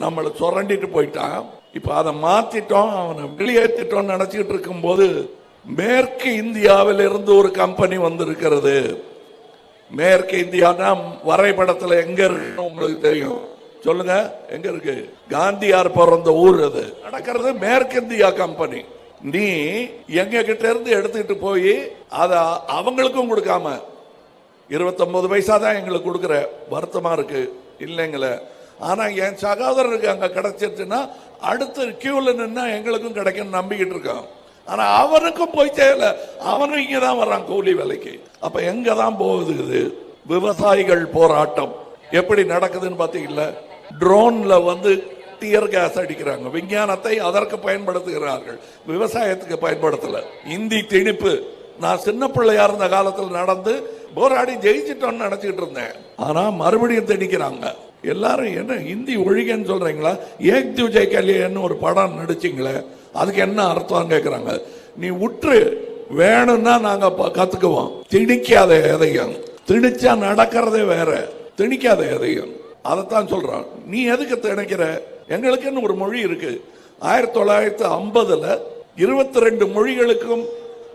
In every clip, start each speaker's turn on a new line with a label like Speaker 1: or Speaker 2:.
Speaker 1: நம்மளை சுரண்டிட்டு போயிட்டான். இப்போ அதை மாத்திட்டோம் அவனை வெளியேற்றிட்டோம் நினைச்சிட்டு இருக்கும்போது மேற்கு இந்தியாவில் இருந்து ஒரு கம்பெனி வந்திருக்கிறது. மேற்கு இந்தியானா வரைபடத்தில் எங்க இருக்குன்னு உங்களுக்கு தெரியும். சொல்லுங்க எங்க இருக்கு? காந்தியார் பிறந்த ஊர் அது. நடக்கிறது மேற்கு இந்தியா கம்பெனி நீ எங்க கிட்ட இருந்து எடுத்துக்கிட்டு போய் அதை அவங்களுக்கும் கொடுக்காம இருபத்தொன்பது பைசா தான் எங்களுக்கு கொடுக்குற வருத்தமா இருக்கு. இல்லைங்களே. ஆனால் என் சகோதரருக்கு அங்கே கிடைச்சிருச்சுன்னா அடுத்து கியூவில் நின்னா எங்களுக்கும் கிடைக்கும் நம்பிக்கிட்டு இருக்கான். ஆனால் அவனுக்கும் போய் சேரல. அவனும் இங்கே தான் வர்றான் கூலி வேலைக்கு. அப்போ எங்கே தான் போகுது இது விவசாயிகள் போராட்டம். எப்படி நடக்குதுன்னு பார்த்தீங்களா ட்ரோனில் வந்து டியர் கேஸ் அடிக்கிறாங்க. விஞ்ஞானத்தை அதற்கு பயன்படுத்துகிறார்கள். விவசாயத்துக்கு பயன்படுத்தல. இந்தி திணிப்பு. நான் சின்ன பிள்ளையா இருந்த காலத்தில் நடந்து போராடி ஜெயிச்சிட்டோம்னு நினைச்சிட்டு இருந்தேன். ஆனா மறுபடியும் திணிக்கிறாங்க. எல்லாரும் என்ன ஹிந்தி ஒழிகன்னு சொல்கிறீங்களா ஏக் தூ ஜெய்கலியான்னு ஒரு படம் நடிச்சிங்களே அதுக்கு என்ன அர்த்தம் கேட்குறாங்க நீ உற்று வேணும்னா நாங்கள் ப- கற்றுக்குவோம் திணிக்காத எதையும். திணிச்சா நடக்கிறதே வேற. திணிக்காத எதையும். அதைத்தான் சொல்கிறான் நீ எதுக்கு திணிக்கிற? எங்களுக்குன்னு ஒரு மொழி இருக்கு. ஆயிரத்தி தொள்ளாயிரத்தி ஐம்பதில் இருபத்தி ரெண்டு மொழிகளுக்கும்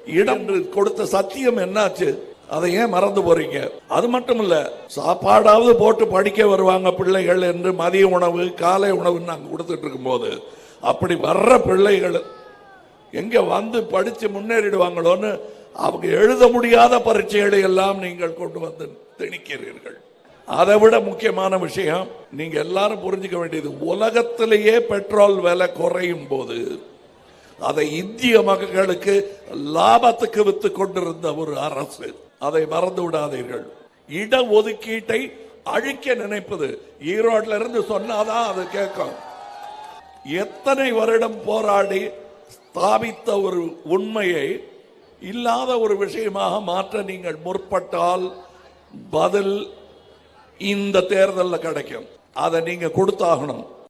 Speaker 1: இடம் கொடுத்த சத்தியம் என்னாச்சு? அதை ஏன் மறந்து போறீங்க? அது மட்டும் இல்ல சாப்பாடாவது போட்டு படிக்க வருவாங்க பிள்ளைகள் என்று மதிய உணவு காலை உணவு நாங்கள் கொடுத்துட்டு இருக்கும்போது அப்படி வர்ற பிள்ளைகள் எங்க வந்து படிச்சு முன்னேறிடுவாங்களோன்னு அவங்க எழுத முடியாத பரீட்சைகளை எல்லாம் நீங்கள் கொண்டு வந்து திணிக்கிறீர்கள். அதை விட முக்கியமான விஷயம் நீங்க எல்லாரும் புரிஞ்சுக்க வேண்டியது உலகத்திலேயே பெட்ரோல் விலை குறையும் போது அதை இந்திய மக்களுக்கு லாபத்துக்கு வித்து கொண்டிருந்த ஒரு அரசு. அதை மறந்து விடாதீர்கள். இட ஒதுக்கீட்டை அழிக்க நினைப்பது ஈரோட்ல இருந்து சொன்னாதான் அது கேட்கும். எத்தனை வருடம் போராடி ஸ்தாபித்த ஒரு உண்மையை இல்லாத ஒரு விஷயமாக மாற்ற நீங்கள் முற்பட்டால் பதில் இந்த தேர்தலில் கிடைக்கும். அதை நீங்க கொடுத்தாகணும்.